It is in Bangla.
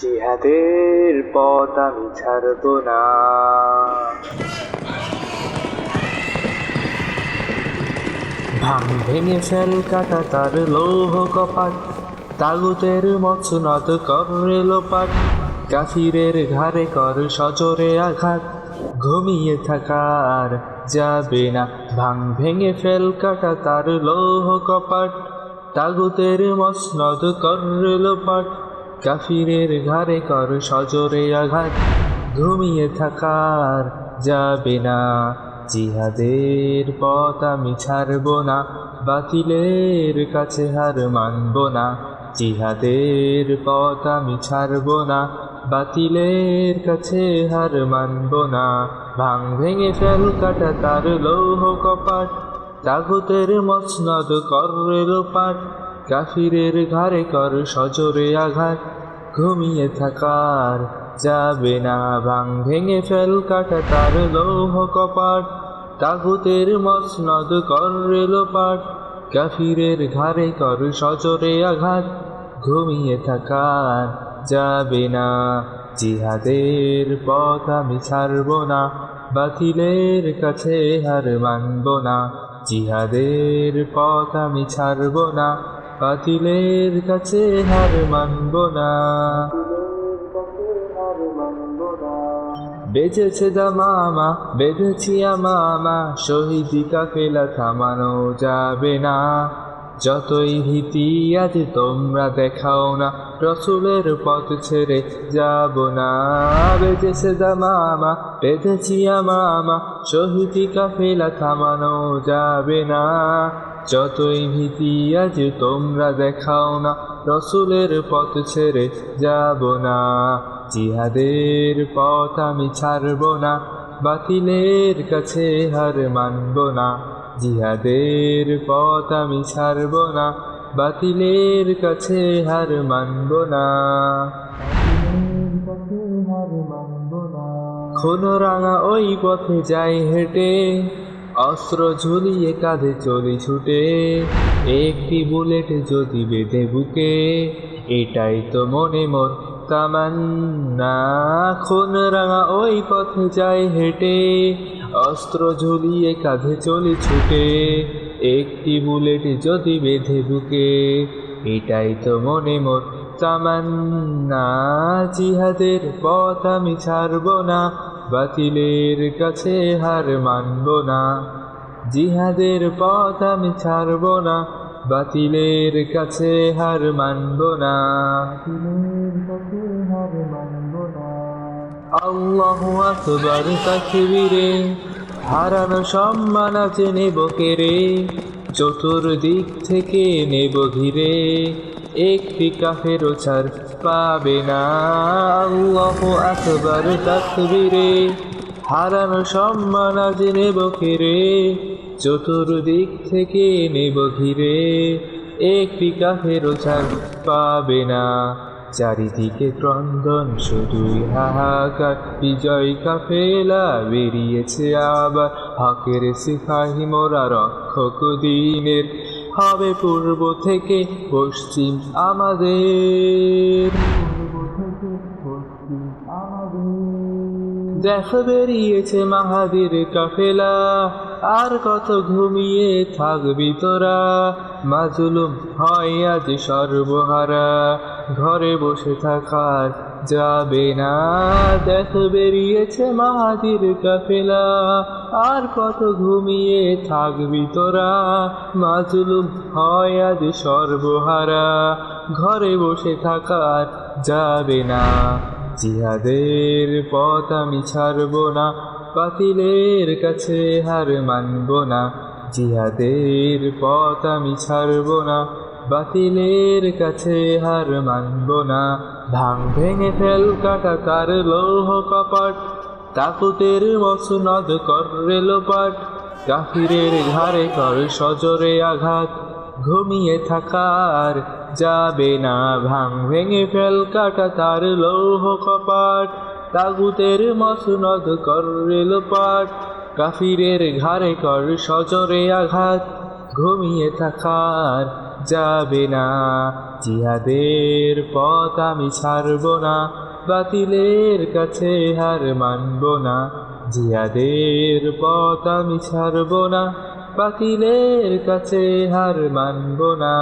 জিহাদের পথ আমি ছাড়ব না। ভাঙ ভেঙে ফেল কাটা তার লৌহ কপাট তাগুতের মৎসনদ করে লোপাট, কাফিরের ঘাড়ে কর সজরে আঘাত, ঘুমিয়ে থাকার যাবে না। ভাঙ ভেঙে ফেল কাটা তার লৌহ কপাট তাগুতের মসনদ করে লোপাট কাফিরের ঘাড়ে কর সজরে আঘাত, ঘুমিয়ে থাকার যাবে না। জিহাদের পথ আমি ছাড়ব না, বাতিলের কাছে হার মানব না। জিহাদের পথ আমি ছাড়ব না, বাতিলের কাছে হার মানব না। ভাঙ ভেঙে ফেল কাটা তার লৌহ কপাট, তাগুতের মসনদ করে লোপাট কাফিরের ঘাড়ে কর সজরে আঘাত, ঘুমিয়ে থাকার যাবে না ভাঙ, ভেঙে ফেল কাটা তার লৌহ কপাট, তাগুতের মসনদ করে লোপাট। কাফিরের ঘাড়ে কর সজরে আঘাত, ঘুমিয়ে থাকার যাবে না। জিহাদের পথ আমি ছাড়ব না, বাতিলের কাছে হার মানব না। জিহাদের পথ আমি ছাড়ব না বাতিলের কাছে হার মানব না। বেজেছে দামামা বেঁধেছি আমামা শহীদি কাফেলা থামানো যাবে না। যতই ভীতি আজ তোমরা দেখাও না, রসুলের পথ ছেড়ে যাব না। বেজেছে দামামা বেঁধেছি আমামা শহীদি কাফেলা থামানো যাবে না। যতই ভীতি আজ তোমরা দেখাও না রসুলের পথ ছেড়ে যাব না। জিহাদের পথ আমি ছাড়ব না বাতিলের কাছে হার মানব না। জিহাদের পথ আমি ছাড়ব না বাতিলের কাছে হার মানব না। খুন রাঙা ওই পথে যাই হেঁটে। অস্ত্র ঝুলিয়ে কাঁধে চলি ছুটে। একটি বুলেট যদি বেঁধে বুকে, এটাই তো মনে মোর তামান্না, খুন রাঙা ওই পথে যাই হেঁটে। অস্ত্র ঝুলিয়ে কাঁধে চলি ছুটে। একটি বুলেট যদি বেঁধে বুকে, এটাই তো মনে মোর তামান্না, জিহাদের পথ আমি ছাড়ব না। বাতিলের কাছে হার মানব না। জিহাদের পথ আমি ছাড়ব না। বাতিলের কাছে হার মানব না। আল্লাহ আকবার তাকবীরে। হারানো সম্মান আছে নেব কেড়ে চতুর্দিক থেকে নেব ঘিরে, একটি কাফের ছাড় পাবে না। আকবার তাকবীরে হারানো সম্মান আজ নেব কেড়ে চতুর্দিক থেকে নেব ঘিরে, একটি কাফের ছাড় পাবে না। চারিদিকে ক্রন্দন, শুধুই হাহাকার, বিজয় কাফেলা বেরিয়েছে আবার। হকের সিপাহী মোরা রক্ষক দিনের। হবে পূর্ব থেকে পশ্চিম আমাদের। দেখা বেরিয়েছে মাহাদির কাফেলা। আর কত ঘুমিয়ে থাকবি তোরা? মাজুলুম হয় আজ সর্বহারা। ঘরে বসে থাকার যাবে না। দেখ বেরিয়েছে মাহাদির কাফেলা। আর কত ঘুমিয়ে থাকবি তোরা? মাজুলুম হয় আজ সর্বহারা। ঘরে বসে থাকার যাবে না। জিহাদের পথ আমি ছাড়ব না। বাতিলের কাছে হার মানব না। জিহাদের পথ আমি ছাড়ব না। বাতিলের কাছে হার মানব না। ভাঙ ভেঙে ফেল কাটা তার লৌহ কপাট। তাকুতের মসনদ করে লোপাট। কাফিরের ঘাড়ে কর সজরে আঘাত। ঘুমিয়ে থাকার যাবে না। ভাঙ ভেঙে ফেল কাটা তার লৌহ কপাট। তাগুতের মসনদ করে লোপাট। কাফিরের ঘাড়ে কর সজরে আঘাত। ঘুমিয়ে থাকার যাবে না। জিহাদের পথ আমি ছাড়ব না, বাতিলের কাছে হার মানব না। জিয়াদের পথ আমি ছাড়ব না, বাতিলের কাছে হার মানব না।